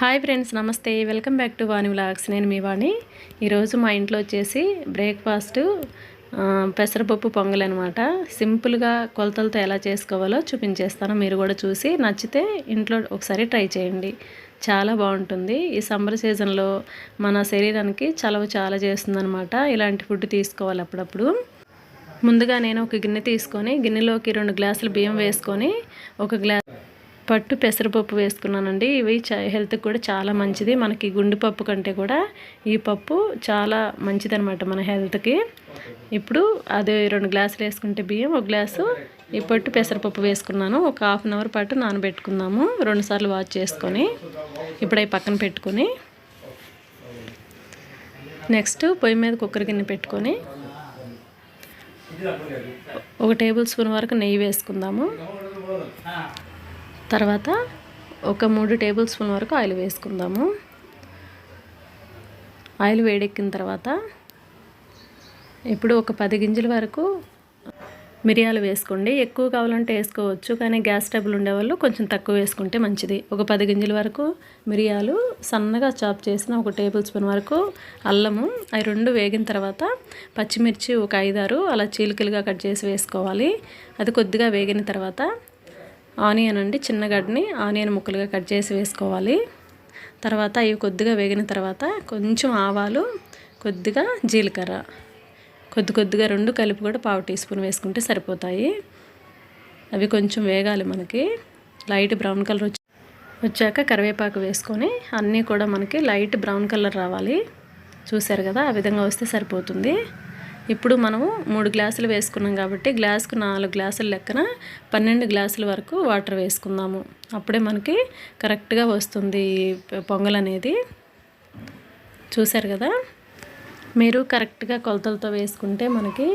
Hi friends నమస్తే. Welcome back to Vani vlogs. నేను మీ వాణి. ఈరోజు మా ఇంట్లో వచ్చేసి బ్రేక్ఫాస్ట్ పెసరపప్పు పొంగల్ అనమాట సింపుల్గా కొలతలతో ఎలా చేసుకోవాలో చూపించేస్తాను. మీరు కూడా చూసి నచ్చితే ఇంట్లో ఒకసారి ట్రై చేయండి. చాలా బాగుంటుంది. ఈ సమ్మర్ సీజన్లో మన శరీరానికి చలవ చాలా చేస్తుందనమాట ఇలాంటి ఫుడ్ తీసుకోవాలి అప్పుడప్పుడు. ముందుగా నేను ఒక గిన్నె తీసుకొని గిన్నెలోకి రెండు గ్లాసులు బియ్యం వేసుకొని ఒక గ్లాస్ పట్టు పెసరపప్పు వేసుకున్నానండి. ఇవి చ హెల్త్కి కూడా చాలా మంచిది. మనకి గుండు పప్పు కంటే కూడా ఈ పప్పు చాలా మంచిదన్నమాట మన హెల్త్కి. ఇప్పుడు అదే రెండు గ్లాసులు వేసుకుంటే బియ్యం ఒక గ్లాసు ఈ పట్టు పెసరపప్పు వేసుకున్నాను. ఒక హాఫ్ అన్ అవర్ పాటు నానబెట్టుకుందాము. రెండుసార్లు వాష్ చేసుకొని ఇప్పుడు అవి పక్కన పెట్టుకొని. నెక్స్ట్ పొయ్యి మీద కుక్కర్ గిన్నె పెట్టుకొని ఒక టేబుల్ స్పూన్ వరకు నెయ్యి వేసుకుందాము. తర్వాత ఒక మూడు టేబుల్ స్పూన్ వరకు ఆయిల్ వేసుకుందాము. ఆయిల్ వేడెక్కిన తర్వాత ఇప్పుడు ఒక పది గింజల వరకు మిరియాలు వేసుకోండి. ఎక్కువ కావాలంటే వేసుకోవచ్చు కానీ గ్యాస్ టబుల్ ఉండేవాళ్ళు కొంచెం తక్కువ వేసుకుంటే మంచిది. ఒక పది గింజల వరకు మిరియాలు సన్నగా చాప్ చేసిన ఒక టేబుల్ స్పూన్ వరకు అల్లము అవి రెండు వేగిన తర్వాత పచ్చిమిర్చి ఒక ఐదారు అలా చీలికలుగా కట్ చేసి వేసుకోవాలి. అది కొద్దిగా వేగిన తర్వాత ఆనియన్ అండి చిన్న గడ్డని ఆనియన్ ముక్కలుగా కట్ చేసి వేసుకోవాలి. తర్వాత ఇవి కొద్దిగా వేగిన తర్వాత కొంచెం ఆవాలు కొద్దిగా జీలకర్ర. కొద్ది కొద్దిగా రెండు కలిపి కూడా పావు టీ స్పూన్ వేసుకుంటే సరిపోతాయి. అవి కొంచెం వేగాలి మనకి. లైట్ బ్రౌన్ కలర్ వచ్చి వచ్చాక కరివేపాకు వేసుకొని అన్నీ కూడా మనకి లైట్ బ్రౌన్ కలర్ రావాలి. చూసారు కదా ఆ విధంగా వస్తే సరిపోతుంది. ఇప్పుడు మనము మూడు గ్లాసులు వేసుకున్నాం కాబట్టి గ్లాసుకు నాలుగు గ్లాసుల లెక్కన పన్నెండు గ్లాసుల వరకు వాటర్ వేసుకుందాము. అప్పుడే మనకి కరెక్ట్గా వస్తుంది పొంగల్ అనేది. చూశారు కదా? మీరు కరెక్ట్గా కొలతలతో వేసుకుంటే మనకి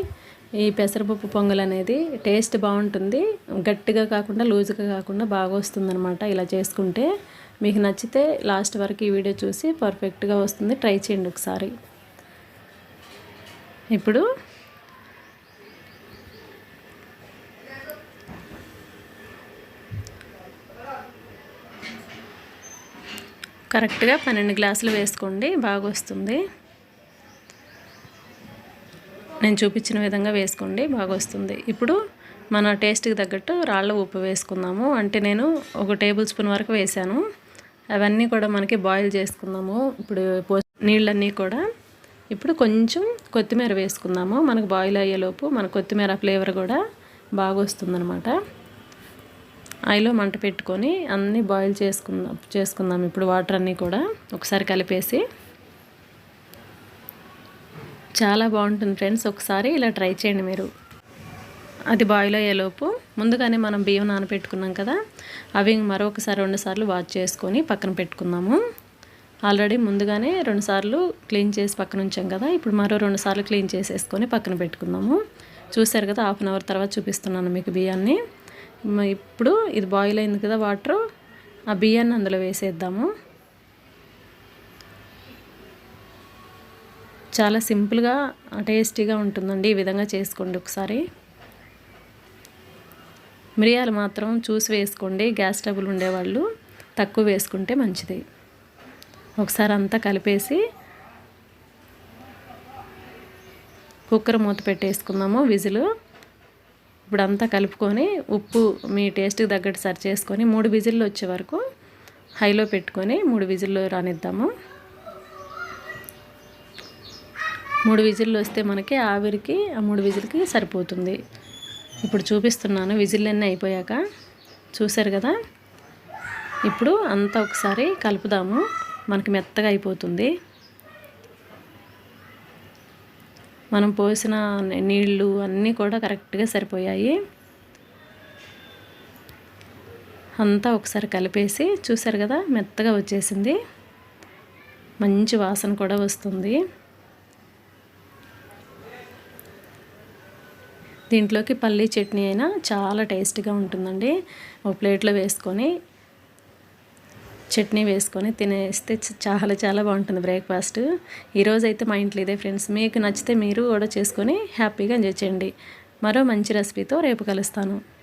ఈ పెసరపప్పు పొంగల్ అనేది టేస్ట్ బాగుంటుంది. గట్టిగా కాకుండా లూజ్గా కాకుండా బాగా వస్తుందన్నమాట ఇలా చేసుకుంటే. మీకు నచ్చితే లాస్ట్ వరకు ఈ వీడియో చూసి పర్ఫెక్ట్గా వస్తుంది. ట్రై చేయండి ఒకసారి. ఇప్పుడు కరెక్ట్గా పన్నెండు గ్లాసులు వేసుకోండి బాగా వస్తుంది. నేను చూపించిన విధంగా వేసుకోండి బాగా వస్తుంది. ఇప్పుడు మన టేస్ట్కి తగ్గట్టు రాళ్ళ ఉప్పు వేసుకుందాము. అంటే నేను ఒక టేబుల్ స్పూన్ వరకు వేసాను అవన్నీ కూడా మనకి బాయిల్ చేసుకుందాము. ఇప్పుడు నీళ్ళన్నీ కూడా ఇప్పుడు కొంచెం కొత్తిమీర వేసుకుందాము. మనకు బాయిల్ అయ్యేలోపు మన కొత్తిమీర ఫ్లేవర్ కూడా బాగా వస్తుందన్నమాట. ఆయిలో మంట పెట్టుకొని అన్నీ బాయిల్ చేసుకుందాం చేసుకుందాం. ఇప్పుడు వాటర్ అన్నీ కూడా ఒకసారి కలిపేసి. చాలా బాగుంటుంది ఫ్రెండ్స్ ఒకసారి ఇలా ట్రై చేయండి మీరు. అది బాయిల్ అయ్యేలోపు ముందుగానే మనం బియ్యం నానబెట్టుకున్నాం కదా అవి మరొకసారి రెండుసార్లు వాష్ చేసుకొని పక్కన పెట్టుకుందాము. ఆల్రెడీ ముందుగానే రెండుసార్లు క్లీన్ చేసి పక్కన ఉంచాం కదా. ఇప్పుడు మరో రెండు సార్లు క్లీన్ చేసేసుకొని పక్కన పెట్టుకుందాము చూసారు కదా హాఫ్ అన్ అవర్ తర్వాత చూపిస్తున్నాను మీకు బియ్యాన్ని. ఇప్పుడు ఇది బాయిల్ అయింది కదా వాటర్ ఆ బియ్యాన్ని అందులో వేసేద్దాము. చాలా సింపుల్గా టేస్టీగా ఉంటుందండి ఈ విధంగా చేసుకోండి ఒకసారి. మిరియాలు మాత్రం చూసి వేసుకోండి గ్యాస్ ట్రబుల్ ఉండేవాళ్ళు తక్కువ వేసుకుంటే మంచిది. ఒకసారి అంతా కలిపేసి కుక్కర్ మూత పెట్టేసుకుందాము విజిల్. ఇప్పుడు అంతా కలుపుకొని ఉప్పు మీ టేస్ట్కి తగ్గట్టు సరి చేసుకొని మూడు విజిల్లు వచ్చే వరకు హైలో పెట్టుకొని మూడు విజిల్లు రానిద్దాము. మూడు విజిల్లు వస్తే మనకి ఆవిరికి ఆ మూడు విజిల్కి సరిపోతుంది. ఇప్పుడు చూపిస్తున్నాను విజిల్లన్నీ అయిపోయాక. చూశారు కదా? ఇప్పుడు అంతా ఒకసారి కలుపుదాము. మనకి మెత్తగా అయిపోతుంది. మనం పోసిన నీళ్ళు అన్నీ కూడా కరెక్ట్గా సరిపోయాయి. అంతా ఒకసారి కలిపేసి చూసారు కదా మెత్తగా వచ్చేసింది. మంచి వాసన కూడా వస్తుంది. దీంట్లోకి పల్లీ చట్నీ అయినా చాలా టేస్టీగా ఉంటుందండి. ఒక ప్లేట్లో వేసుకొని చట్నీ వేసుకొని తినేస్తే చ- చాలా చాలా బాగుంటుంది బ్రేక్ఫాస్ట్. ఈరోజు అయితే మా ఇంట్లో ఇదే ఫ్రెండ్స్. మీకు నచ్చితే మీరు కూడా చేసుకొని హ్యాపీగా ఎంజాయ్ చేయండి. మరో మంచి రెసిపీతో రేపు కలుస్తాను.